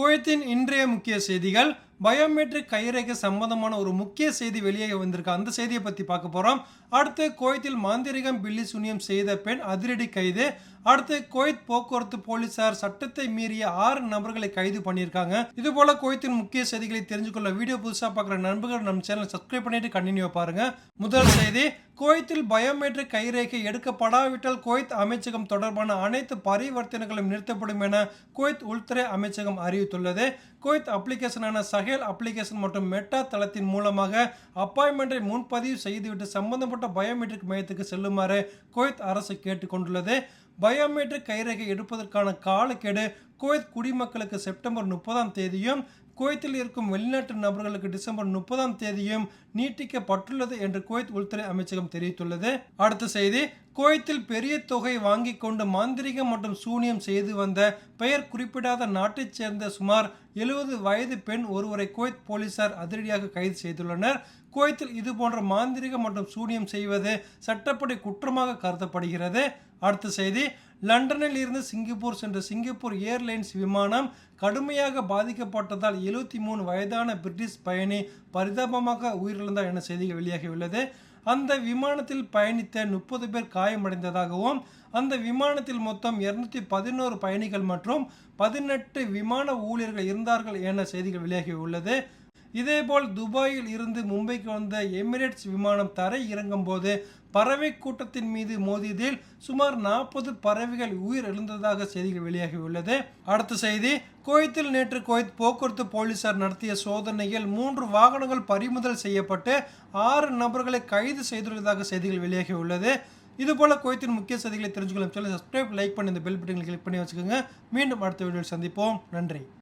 குவைத்தின் இன்றைய முக்கிய செய்திகள். பயோமெட்ரிக் கைரேகை சம்பந்தமான ஒரு முக்கிய செய்தி வெளியே வந்திருக்கு. அந்த செய்தியை பற்றி பார்க்க போகிறோம் அடுத்து குவைத்தில் மாந்திரிகம் பில்லி சுனியம் செய்த பெண் அதிரடி கைது. அடுத்து குவைத் போக்குவரத்து போலீசார் சட்டத்தை மீறிய ஆறு நபர்களை கைது பண்ணியிருக்காங்க. இது போல குவைத்தின் முக்கிய செய்திகளை தெரிஞ்சுக்கொள்ள வீடியோ புதுசாக பார்க்குற நண்பர்கள் நம்ம சேனலை சப்ஸ்கிரைப் பண்ணிட்டு கண்டினியூ பாருங்க. முதல் செய்தி குவைத்தில் பயோமெட்ரிக் கைரேகை எடுக்கப்படாவிட்டால் குவைத் அமைச்சகம் தொடர்பான அனைத்து பரிவர்த்தனைகளும் நிறுத்தப்படும் என குவைத் உள்துறை அமைச்சகம் அறிவித்துள்ளது. குவைத் அப்ளிகேஷனான சஹேல் அப்ளிகேஷன் மற்றும் மெட்டா தளத்தின் மூலமாக அப்பாயின்மெண்ட்டை முன்பதிவு செய்துவிட்டு சம்பந்தப்பட்ட பயோமெட்ரிக் மையத்துக்கு செல்லுமாறு குவைத் அரசு கேட்டுக்கொண்டுள்ளது. பயோமெட்ரிக் கைரேகை எடுப்பதற்கான காலக்கெடு குவைத் குடிமக்களுக்கு செப்டம்பர் முப்பதாம் தேதியும் குவைத்தில் இருக்கும் வெளிநாட்டு நபர்களுக்கு டிசம்பர் முப்பதாம் தேதியும் நீட்டிக்கப்பட்டுள்ளது என்று குவைத் உள்துறை அமைச்சகம் தெரிவித்துள்ளது. அடுத்த செய்தி குவைத்தில் பெரிய தொகை வாங்கி கொண்டு மாந்திரிகம் மற்றும் சூனியம் செய்து வந்த பெயர் குறிப்பிடாத நாட்டைச் சேர்ந்த சுமார் எழுபது வயது பெண் ஒருவரை குவைத் போலீசார் அதிரடியாக கைது செய்துள்ளனர். குவைத்தில் இது போன்ற மாந்திரிகம் மற்றும் சூனியம் செய்வது சட்டப்படி குற்றமாக கருதப்படுகிறது. அடுத்த செய்தி லண்டனில் இருந்து சிங்கப்பூர் சென்ற சிங்கப்பூர் ஏர்லைன்ஸ் விமானம் கடுமையாக பாதிக்கப்பட்டதால் எழுபத்தி மூணு வயதான பிரிட்டிஷ் பயணி பரிதாபமாக உயிரிழந்தார் என செய்திகள் வெளியாகியுள்ளது. அந்த விமானத்தில் பயணித்த முப்பது பேர் காயமடைந்ததாகவும் அந்த விமானத்தில் மொத்தம் இருநூத்தி பதினோரு பயணிகள் மற்றும் பதினெட்டு விமான ஊழியர்கள் இருந்தார்கள் என செய்திகள் வெளியாகியுள்ளது. இதேபோல் துபாயில் இருந்து மும்பைக்கு வந்த எமிரேட்ஸ் விமானம் தரை இறங்கும் போது பறவை கூட்டத்தின் மீது மோதியதில் சுமார் நாற்பது பறவைகள் உயிர் எழுந்ததாக செய்திகள் வெளியாகியுள்ளது. அடுத்த செய்தி குவைத்தில் நேற்று குவைத் போக்குவரத்து போலீசார் நடத்திய சோதனையில் மூன்று வாகனங்கள் பறிமுதல் செய்யப்பட்டு ஆறு நபர்களை கைது செய்துள்ளதாக செய்திகள் வெளியாகியுள்ளது. இதுபோல குவைத்தின் முக்கிய செய்திகளை தெரிஞ்சுக்கலாம் சொல்லி சப்ஸ்கிரைப் லைக் பண்ணி இந்த பெல் பட்டனை கிளிக் பண்ணி வச்சுக்கோங்க. மீண்டும் அடுத்த வீடியோவில் சந்திப்போம். நன்றி.